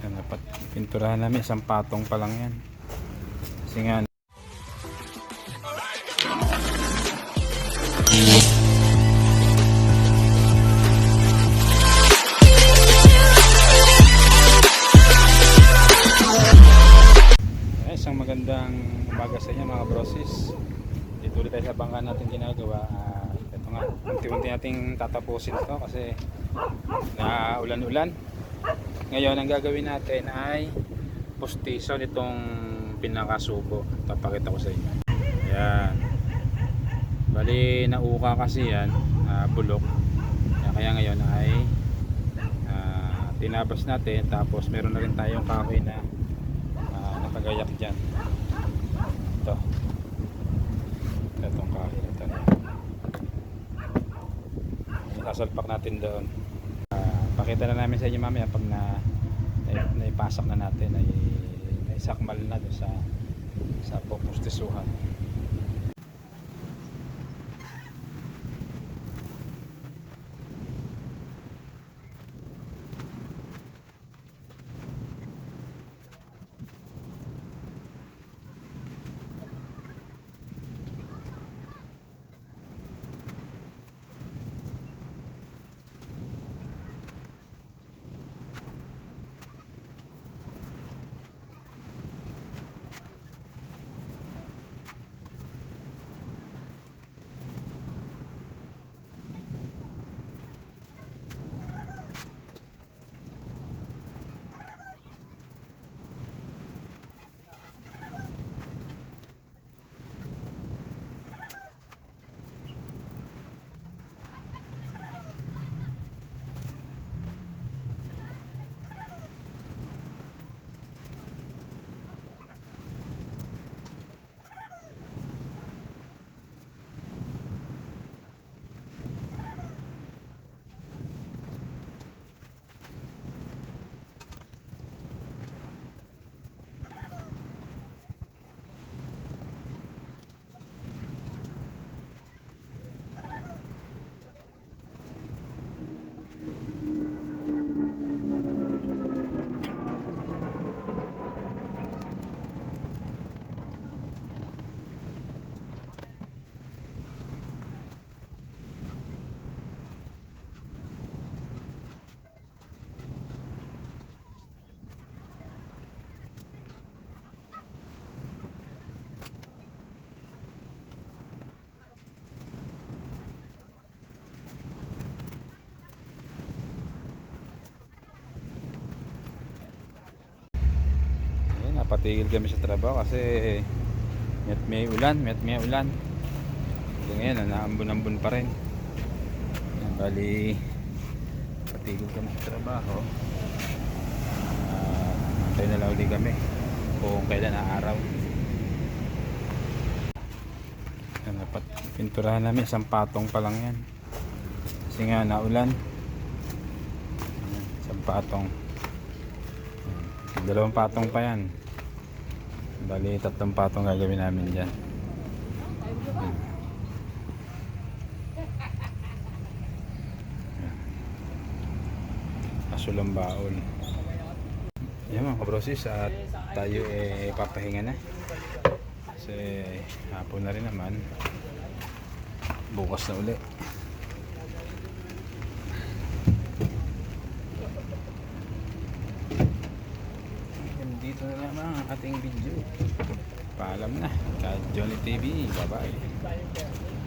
Yan, dapat pinturahan namin. Isang patong pa lang yan. Kasi nga, isang magandang umaga sa inyo mga brosis. Dito ulit tayo sa bangka natin ginagawa. Ah, ito nga, unti-unti nating tatapusin to kasi na ulan-ulan. Ngayon, ang gagawin natin ay pustiso nitong pinakasubo. Tapakita ko sa inyo. Ayan. Bali, nauka kasi yan, ah, bulok. Kaya, ngayon ay ah, tinabas natin tapos meron na rin tayong kahoy na ah, nakagayak dyan ito itong kahoy na ito sasalpak natin doon pakita na namin sa inyo mamaya pag na, na naipasak na natin ay naisakmal na doon sa sa pupustisuhan napatigil kami sa trabaho kasi met may ulan, met may ulan. So ngayon, naambon-ambon pa rin. Bali, patigil kami sa trabaho. Uh, antay na lang ulit kami kung kailan na araw. Dapat pinturahan namin, isang patong pa lang yan. Kasi nga, naulan. Isang patong. Dalawang patong pa yan. Bali, tatlong patong gagawin namin dyan. Hmm. Asulang baon. Yan mga kabrosis at tayo eh papahinga na. Kasi hapon na rin naman. Bukas na uli. Dito na lamang ang ating video. Paalam na. Ka Johnny TV. Bye-bye.